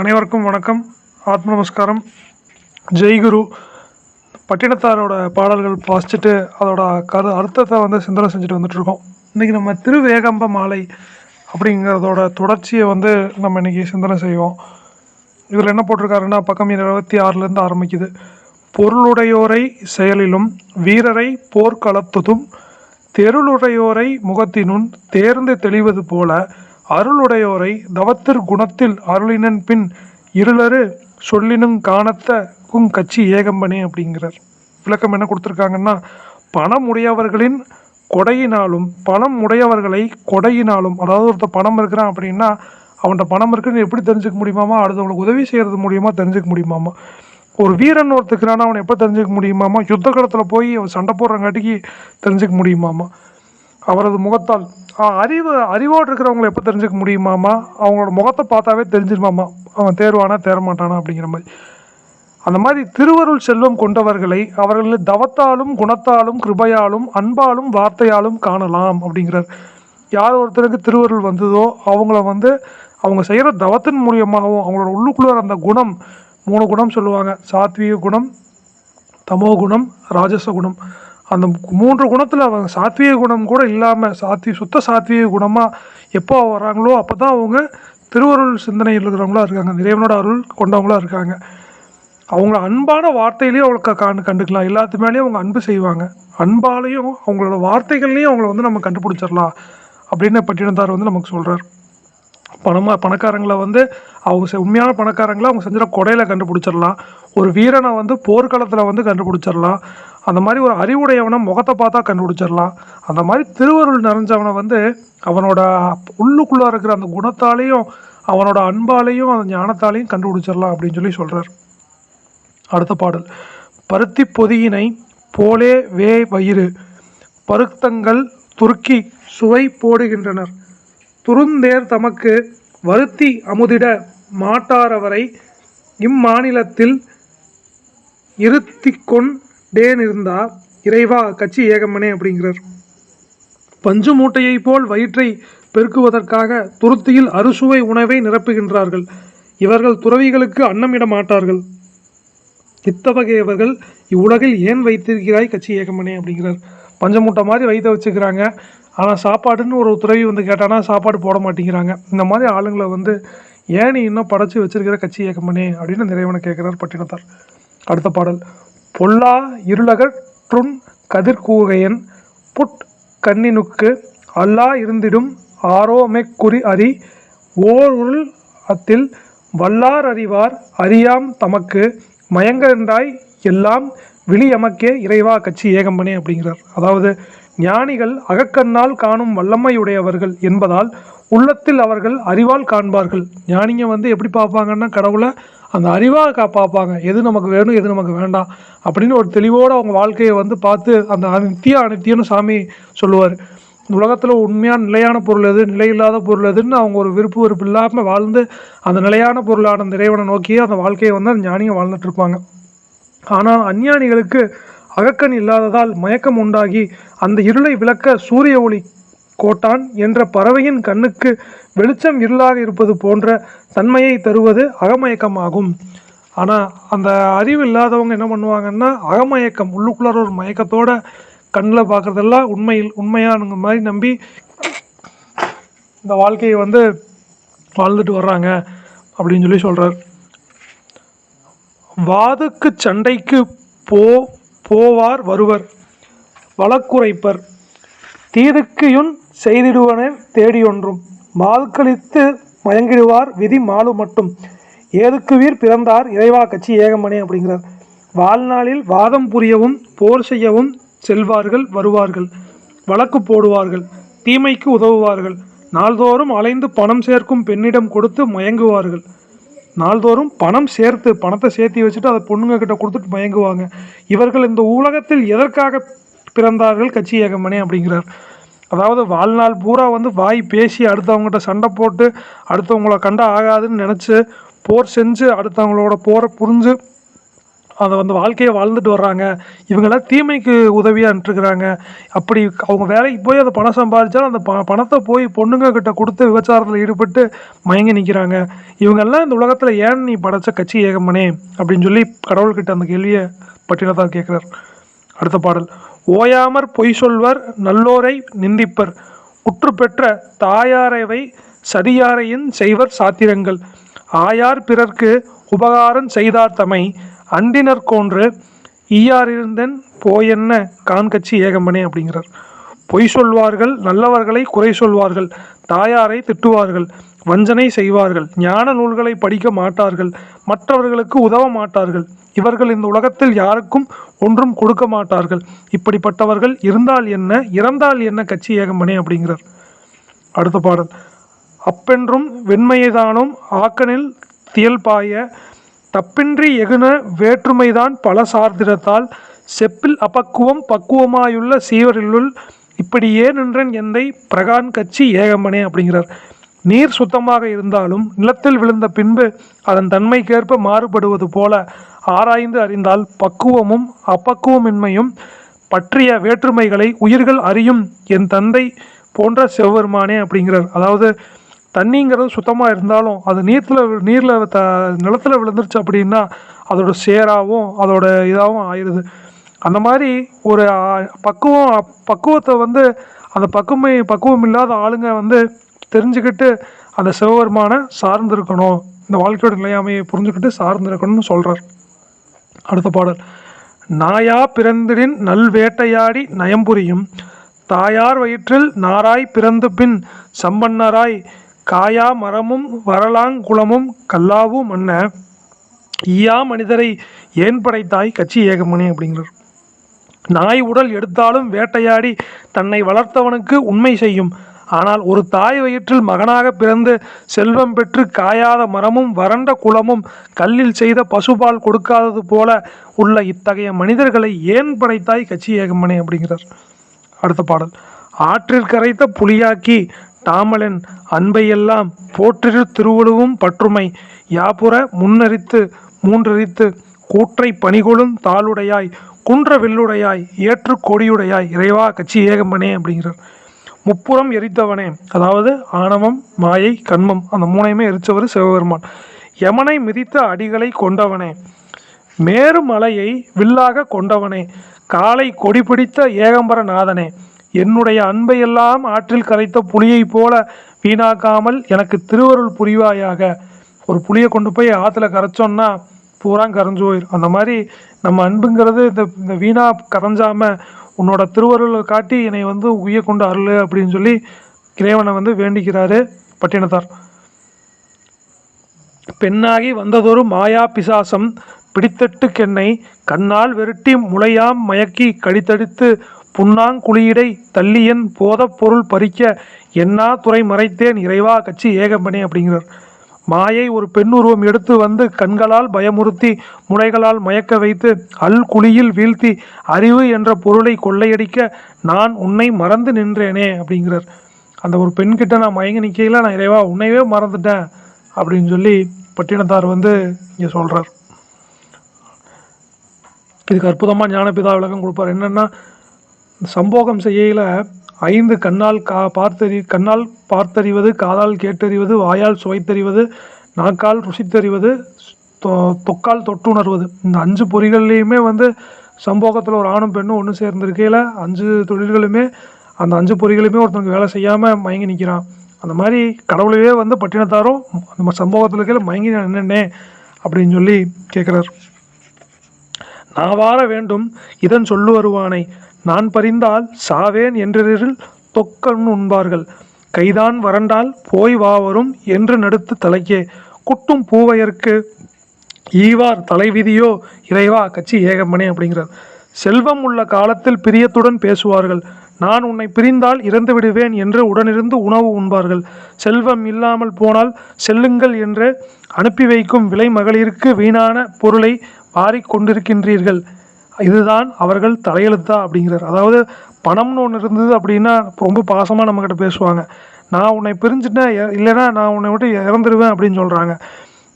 அனைவருக்கும் வணக்கம். ஆத்ம நமஸ்காரம் ஜெய்குரு பட்டினத்தாரோட பாடல்கள் வாசிச்சுட்டு அதோட கரு அர்த்தத்தை வந்து சிந்தனை செஞ்சுட்டு வந்துட்டுருக்கோம். இன்றைக்கி நம்ம திருவேகம்ப மாலை அப்படிங்கிறதோட தொடர்ச்சியை வந்து நம்ம இன்றைக்கி சிந்தனை செய்வோம். இதில் என்ன போட்டிருக்காருன்னா பக்கம் இருபத்தி ஆறுலேருந்து ஆரம்பிக்குது. பொருளுடையோரை செயலிலும் வீரரை போர்க்களத்ததும் தெருளுடையோரை முகத்தினுன் தேர்ந்து தெளிவது போல அருளுடையோரை தவத்திற் குணத்தில் அருளினன் பின் இருளரு சொல்லினும் காணத்த குங் கட்சி ஏகம்பனே அப்படிங்கிறார். விளக்கம் என்ன கொடுத்துருக்காங்கன்னா பணம் உடையவர்களின் கொடையினாலும் பணம் உடையவர்களை கொடையினாலும் அதாவது ஒருத்தர் பணம் இருக்கிறான் அப்படின்னா அவன்கிட்ட பணம் இருக்குன்னு எப்படி தெரிஞ்சுக்க முடியுமாமா? அடுத்தவங்களுக்கு உதவி செய்கிறது மூலியமாக தெரிஞ்சுக்க முடியுமாமா? ஒரு வீரன் ஒருத்தக்கிறானா அவனை எப்போ தெரிஞ்சுக்க முடியுமாமா? யுத்த காலத்தில் போய் அவன் சண்டை போடுறங்காட்டிக்கு தெரிஞ்சுக்க முடியுமாமா? அவரது முகத்தால். அறிவு அறிவோடு இருக்கிறவங்களை எப்போ தெரிஞ்சுக்க முடியுமாமா அவங்களோட முகத்தை பார்த்தாவே தெரிஞ்சிருமாம்மா? அவன் தேர்வானா தேரமாட்டானா அப்படிங்கிற மாதிரி. அந்த மாதிரி திருவருள் செல்வம் கொண்டவர்களை அவர்கள் தவத்தாலும் குணத்தாலும் கிருபையாலும் அன்பாலும் வார்த்தையாலும் காணலாம் அப்படிங்கிறார். யார் ஒருத்தருக்கு திருவருள் வந்ததோ அவங்கள வந்து அவங்க செய்கிற தவத்தின் மூலியமாகவும் அவங்களோட உள்ளுக்குள்ள அந்த குணம் மூணு குணம் சொல்லுவாங்க. சாத்வீக குணம் தமோ குணம் ராஜச குணம். அந்த மூன்று குணத்தில் அவங்க சாத்வீக குணம் கூட இல்லாமல் சாத்வி சுத்த சாத்வீக குணமாக எப்போ வராங்களோ அப்போ தான் அவங்க திருவருள் சிந்தனையில் இருக்கிறவங்களா இருக்காங்க. இறைவனோட அருள் கொண்டவங்களா இருக்காங்க. அவங்க அன்பான வார்த்தையிலையும் அவங்களுக்கு கண்டு கண்டுக்கலாம். எல்லாத்து மேலேயும் அவங்க அன்பு செய்வாங்க. அன்பாலையும் அவங்களோட வார்த்தைகள்லையும் அவங்கள வந்து நம்ம கண்டுபிடிச்சிடலாம் அப்படின்னு பட்டினத்தார் வந்து நமக்கு சொல்கிறார் பணமாக பணக்காரங்களை வந்து அவங்க செ- உண்மையான பணக்காரங்களை அவங்க செஞ்சுற கொடையில் கண்டுபிடிச்சிடலாம். ஒரு வீரனை வந்து போர்க்களத்தில் வந்து கண்டுபிடிச்சிடலாம். அந்த மாதிரி ஒரு அறிவுடையவனை முகத்தை பார்த்தா கண்டுபிடிச்சிடலாம். அந்த மாதிரி திருவருள் நிறைஞ்சவனை வந்து அவனோட உள்ளுக்குள்ளே இருக்கிற அந்த குணத்தாலையும் அவனோட அன்பாலையும் அந்த ஞானத்தாலையும் கண்டுபிடிச்சிடலாம் அப்படின்னு சொல்லி சொல்கிறார் அடுத்த பாடல். பருத்தி பொதியினை போலே வே வயிறு பருத்தங்கள் துருக்கி சுவை போடுகின்றனர். துருந்தேர் தமக்கு வருத்தி அமுதிட மாட்டாரவரை இம்மாநிலத்தில் இருத்திக்கொண் இருத்திக்கொண்டேனிருந்தா இறைவா கட்சி ஏகமனே அப்படிங்கிறார். பஞ்சு மூட்டையைப் போல் வயிற்றை பெருக்குவதற்காக துருத்தியில் அறுசுவை உணவை நிரப்புகின்றார்கள். இவர்கள் துறவிகளுக்கு அன்னமிட மாட்டார்கள். இத்தவகையவர்கள் இவ்வுலகில் ஏன் வைத்திருக்கிறாய் கட்சி ஏகமனே? அப்படிங்கிறார். பஞ்சமூட்டை மாதிரி வைத்த வச்சுக்கிறாங்க. ஆனால் சாப்பாடுன்னு ஒரு துறவி வந்து கேட்டானா சாப்பாடு போட மாட்டேங்கிறாங்க. இந்த மாதிரி ஆளுங்களை வந்து ஏன் நீ இன்னும் படைச்சி வச்சிருக்கிற கட்சி ஏகமனே? அப்படின்னு நிறைவனை கேட்கிறார் பட்டினத்தார். அடுத்த பாடல். பொல்லா இருளகற்றுண் கதிர்கூகையன் புட் கண்ணினுக்கு அல்லா இருந்திடும் ஆரோமெக் குறி அறி ஓர் உருள் அத்தில் வல்லார் அறிவார் அறியாம் தமக்கு மயங்கண்டாய் எல்லாம் விழியமக்கே இறைவா கட்சி ஏகம்பனே அப்படிங்கிறார். அதாவது ஞானிகள் அகக்கண்ணால் காணும் வல்லமையுடையவர்கள் என்பதால் உள்ளத்தில் அவர்கள் அறிவால் காண்பார்கள். ஞானிங்க வந்து எப்படி பார்ப்பாங்கன்னா கடவுளை அந்த அறிவாக கா பார்ப்பாங்க. எது நமக்கு வேணும் எது நமக்கு வேண்டாம் அப்படின்னு ஒரு தெளிவோடு அவங்க வாழ்க்கையை வந்து பார்த்து அந்த அனித்திய அனித்தியன்னு சாமி சொல்லுவார். உலகத்தில் உண்மையான நிலையான பொருள் எது நிலையில்லாத பொருள் எதுன்னு அவங்க ஒரு விருப்பு வெறுப்பு இல்லாமல் வாழ்ந்து அந்த நிலையான பொருளான அந்த இறைவனை நோக்கியே அந்த வாழ்க்கையை வந்து அந்த ஞானியை வாழ்ந்துட்டு இருப்பாங்க. ஆனால் அஞ்ஞானிகளுக்கு அகக்கண் இல்லாததால் மயக்கம் உண்டாகி அந்த இருளை விளக்க சூரிய ஒளி கோட்டான் என்ற பறவையின் கண்ணுக்கு வெளிச்சம் இருளாக இருப்பது போன்ற தன்மையை தருவது அகமயக்கமாகும். ஆனால் அந்த அறிவு இல்லாதவங்க என்ன பண்ணுவாங்கன்னா அகமயக்கம் உள்ளுக்குள்ளார ஒரு மயக்கத்தோட கண்ணில் பார்க்குறதெல்லாம் உண்மையில் உண்மையானுங்க மாதிரி நம்பி இந்த வாழ்க்கையை வந்து வாழ்ந்துட்டு வர்றாங்க அப்படின்னு சொல்லி சொல்கிறார் வாதுக்கு சண்டைக்கு போ போவார் வருவர் வழக்குரைப்பர். தீதுக்குயுன் செய்திடுவன தேடியொன்றும். மால்களித்து மயங்கிடுவார் விதி மாலு மட்டும். ஏதுக்கு வீர் பிறந்தார்? இறைவா கட்சி ஏகமனே அப்படிங்கிறார். வாழ்நாளில் வாதம் புரியவும் போர் செய்யவும் செல்வார்கள் வருவார்கள். வழக்கு போடுவார்கள் தீமைக்கு உதவுவார்கள். நாள்தோறும் அலைந்து பணம் சேர்க்கும் பெண்ணிடம் கொடுத்து மயங்குவார்கள். நாள்தோறும் பணம் சேர்த்து பணத்தை சேர்த்து வச்சுட்டு அதை பொண்ணுங்க கிட்ட கொடுத்துட்டு மயங்குவாங்க. இவர்கள் இந்த உலகத்தில் எதற்காக பிறந்தார்கள் கட்சி ஏகமனே அப்படிங்கிறார். அதாவது வாழ்நாள் பூரா வந்து வாய் பேசி அடுத்தவங்ககிட்ட சண்டை போட்டு அடுத்தவங்கள கண்டா ஆகாதுன்னு நினச்சி போர் செஞ்சு அடுத்தவங்களோட போரை புரிஞ்சு அதை வந்து வாழ்க்கையை வாழ்ந்துட்டு வர்றாங்க. இவங்கெல்லாம் தீமைக்கு உதவியாக இருக்கிறாங்க. அப்படி அவங்க வேலைக்கு போய் அதை பணம் சம்பாதிச்சாலும் அந்த ப பணத்தை போய் பொண்ணுங்க கிட்ட கொடுத்து விபச்சாரத்தில் ஈடுபட்டு மயங்கி நிற்கிறாங்க இவங்கெல்லாம் இந்த உலகத்தில் ஏன் நீ படைச்ச கட்சி ஏகமனே அப்படின்னு சொல்லி கடவுள்கிட்ட அந்த கேள்வியை பட்டினத்தார் கேட்குறார். அடுத்த பாடல். ஓயாமற் பொய் சொல்வர் நல்லோரை நிந்திப்பர். உற்று பெற்ற தாயாரைவை சதியாரையின் செய்வர் சாத்திரங்கள். ஆயார் பிறர்க்கு உபகாரம் செய்தார் தமை. அண்டினர்கோன்று ஈயாரிருந்தன் போயென்ன காண்கட்சி ஏகம்பனே அப்படிங்கிறார். பொய் சொல்வார்கள் நல்லவர்களை குறை சொல்வார்கள். தாயாரை திட்டுவார்கள். வஞ்சனை செய்வார்கள். ஞான நூல்களை படிக்க மாட்டார்கள். மற்றவர்களுக்கு உதவ மாட்டார்கள். இவர்கள் இந்த உலகத்தில் யாருக்கும் ஒன்றும் கொடுக்க மாட்டார்கள். இப்படிப்பட்டவர்கள் இருந்தால் என்ன இறந்தால் என்ன கட்சி ஏகம்பனே அப்படிங்கிறார். அடுத்த பாடல். அப்பென்றும் வெண்மையைதானும் ஆக்கனில் தியல்பாய தப்பின்றி எகுன வேற்றுமைதான் பல சார்திரத்தால் செப்பில் அபக்குவம் பக்குவமாயுள்ள சீவரிலுள் இப்படியே நின்றன் எந்தை பிரகான் கட்சி ஏகம்பனே அப்படிங்கிறார். நீர் சுத்தமாக இருந்தாலும் நிலத்தில் விழுந்த பின்பு அதன் தன்மைக்கேற்ப மாறுபடுவது போல ஆராய்ந்து அறிந்தால் பக்குவமும் அப்பக்குவமின்மையும் பற்றிய வேற்றுமைகளை உயிர்கள் அறியும் என் தந்தை போன்ற சிவபெருமானே அப்படிங்கிறார். அதாவது தண்ணிங்கிறது சுத்தமாக இருந்தாலும் அது நீர்த்தில் நீரில் த நிலத்தில் விழுந்துருச்சு அப்படின்னா அதோட சேராகவும் அதோட இதாகவும் ஆயிடுது அந்த மாதிரி ஒரு பக்குவம் பக்குவத்தை வந்து அந்த பக்குமை பக்குவம் இல்லாத ஆளுங்க வந்து தெரிஞ்சுக்கிட்டு அந்த சிவபெருமானை சார்ந்திருக்கணும். இந்த வாழ்க்கையோட நிலையாமையை புரிஞ்சுக்கிட்டு சார்ந்திருக்கணும்னு சொல்கிறார் அடுத்த பாடல். நாயா பிறந்திடின் நல்வேட்டையாடி நயம்புரியும் தாயார் வயிற்றில் நாராய் பிறந்து பின் சம்பன்னராய் காயா மரமும் வரலாங்குளமும் கல்லாவும் மன்ன. ஈயா மனிதரை ஏன் படைத்தாய் கட்சி ஏகமணி அப்படிங்கிறார். நாய் உடல் எடுத்தாலும் வேட்டையாடி தன்னை வளர்த்தவனுக்கு உண்மை செய்யும். ஆனால் ஒரு தாய் வயிற்றில் மகனாக பிறந்து செல்வம் பெற்று காயாத மரமும் வறண்ட குளமும் கல்லில் செய்த பசுபால் கொடுக்காதது போல உள்ள இத்தகைய மனிதர்களை ஏன் படைத்தாய் கட்சி ஏகமணி அப்படிங்கிறார். அடுத்த பாடல். ஆற்றிற்கரைத்த புலியாக்கி தாமலன் அன்பையெல்லாம் போற்றிரு திருவுழுவும் பற்றுமை. யாப்புற முன்னரித்து மூன்றரித்து கூற்றை பணிகொளும் தாளுடையாய் குன்ற வெள்ளுடையாய் ஏற்று கொடியுடையாய் இறைவா கட்சி ஏகம்பனே அப்படிங்கிறார். முப்புறம் எரித்தவனே. அதாவது ஆணவம் மாயை கண்மம் அந்த மூணையுமே எரித்தவர் சிவபெருமான். யமனை மிதித்த அடிகளை கொண்டவனே. மேருமலையை வில்லாக கொண்டவனே. காலை கொடி பிடித்த ஏகம்பர நாதனே என்னுடைய அன்பையெல்லாம் ஆற்றில் கரைத்த புலியைப் போல வீணாக்காமல் எனக்கு திருவருள் புரிவாயாக. ஒரு புளியை கொண்டு போய் ஆற்றுல கரைச்சோன்னா பூரா கரைஞ்சு போயிடும் அந்த மாதிரி நம்ம அன்புங்கிறது இந்த இந்த வீணாக கரைஞ்சாமல் உன்னோட திருவருளை காட்டி என்னை வந்து உய கொண்டு அருள் அப்படின்னு சொல்லி இறைவனை வந்து வேண்டிக்கிறாரு பட்டினத்தார். பெண்ணாகி வந்ததொரு மாயா பிசாசம் பிடித்தட்டு கெண்ணை கண்ணால் வெருட்டி முளையாம் மயக்கி கடித்தடித்து புன்னாங்குழியிடை தள்ளியன் போதப் பொருள் பறிக்க என்னா துறை மறைத்தேன் இறைவா கட்சி ஏகம்பனே அப்படிங்கிறார். மாயை ஒரு பெண் உருவம் எடுத்து வந்து கண்களால் பயமுறுத்தி முளைகளால் மயக்க வைத்து அல் குழியில் வீழ்த்தி அறிவு என்ற பொருளை கொள்ளையடிக்க நான் உன்னை மறந்து நின்றேனே அப்படிங்கிறார். அந்த ஒரு பெண்கிட்ட நான் மயங்கி நிற்கையில் நான் இறைவா உன்னையவே மறந்துட்டேன் அப்படின்னு சொல்லி பட்டினத்தார் வந்து இங்கே சொல்கிறார் இதுக்கு அற்புதமாக ஞானபிதா விளக்கம் கொடுப்பார். என்னென்னா சம்போகம் செய்யல ஐந்து கண்ணால் கா பார்த்தறி கண்ணால் பார்த்தறிவது காதால் கேட்டறிவது வாயால் சுவைத்தறிவது நாக்கால் ருசித்தறிவது தொ- தொக்கால் தொட்டுணர்வது. இந்த அஞ்சு பொறிகள்லையுமே வந்து சம்போகத்தில் ஒரு ஆணும் பெண்ணும் ஒன்று சேர்ந்திருக்கையில் அஞ்சு தொழில்களுமே அந்த அஞ்சு பொறிகளுமே ஒருத்தனுக்கு வேலை செய்யாமல் மயங்கி நிற்கிறான் அந்த மாதிரி கடவுளையே வந்து பட்டினத்தாரும் நம்ம சம்போகத்தில் இருக்கையில் மயங்கி நான் அப்படின்னு சொல்லி கேட்குறார் நான் வார வேண்டும் இதன் சொல்லு வருவானை நான் பறிந்தால் சாவேன் என்றில் தொக்கன் உண்பார்கள். கைதான் வறண்டால் போய் வா வரும் என்று நடுத்து தலைக்கே. குட்டும் பூவையர்க்கு ஈவார் தலைவிதியோ இறைவா கட்சி ஏகமனே அப்படிங்கிறார். செல்வம் உள்ள காலத்தில் பிரியத்துடன் பேசுவார்கள். நான் உன்னை பிரிந்தால் இறந்து விடுவேன் என்று உடனிருந்து உணவு உண்பார்கள். செல்வம் இல்லாமல் போனால் செல்லுங்கள் என்று அனுப்பி வைக்கும் விலை மகளிருக்கு வீணான பொருளை மாறிக்கொண்டிருக்கின்றீர்கள். இதுதான் அவர்கள் தலையெழுத்தா அப்படிங்கிறார். அதாவது பணம்னு ஒன்று இருந்தது அப்படின்னா ரொம்ப பாசமாக நம்மக்கிட்ட பேசுவாங்க. நான் உன்னை பிரிஞ்சுட்டேன் இல்லைன்னா நான் உன்னை விட்டு இறந்துருவேன் அப்படின்னு சொல்கிறாங்க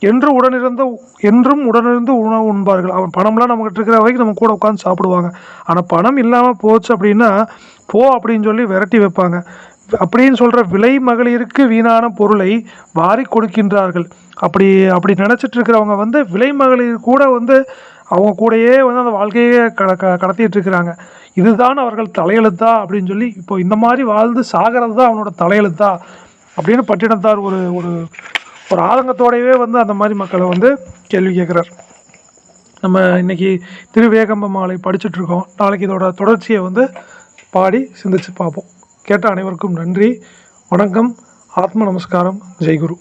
என்று உடனிருந்த என்றும் உடனிருந்து உணவு உண்பார்கள். அவன் பணம்லாம் நம்மகிட்ட இருக்கிற வரைக்கும் நம்ம கூட உட்காந்து சாப்பிடுவாங்க. ஆனால் பணம் இல்லாமல் போச்சு அப்படின்னா போ அப்படின்னு சொல்லி விரட்டி வைப்பாங்க. அப்படின்னு சொல்கிற விலை மகளிருக்கு வீணான பொருளை வாரி கொடுக்கின்றார்கள். அப்படி அப்படி நினச்சிட்டு இருக்கிறவங்க வந்து விலை மகளிர் கூட வந்து அவங்க கூடயே வந்து அந்த வாழ்க்கையே க க கடத்திட்டு இருக்கிறாங்க. இதுதான் அவர்கள் தலையெழுத்தா அப்படின்னு சொல்லி இப்போ இந்த மாதிரி வாழ்ந்து சாகிறது தான் அவனோட தலையெழுத்தா அப்படின்னு பட்டினத்தார் ஒரு ஒரு ஒரு ஆதங்கத்தோடையவே வந்து அந்த மாதிரி மக்களை வந்து கேள்வி கேட்குறார். நம்ம இன்னைக்கு திருவேகம்ப மாலை படிச்சுட்ருக்கோம் நாளைக்கு இதோட தொடர்ச்சியை வந்து பாடி சிந்திச்சு பார்ப்போம். கேட்ட அனைவருக்கும் நன்றி. வணக்கம். ஆத்ம நமஸ்காரம். ஜெய்குரு.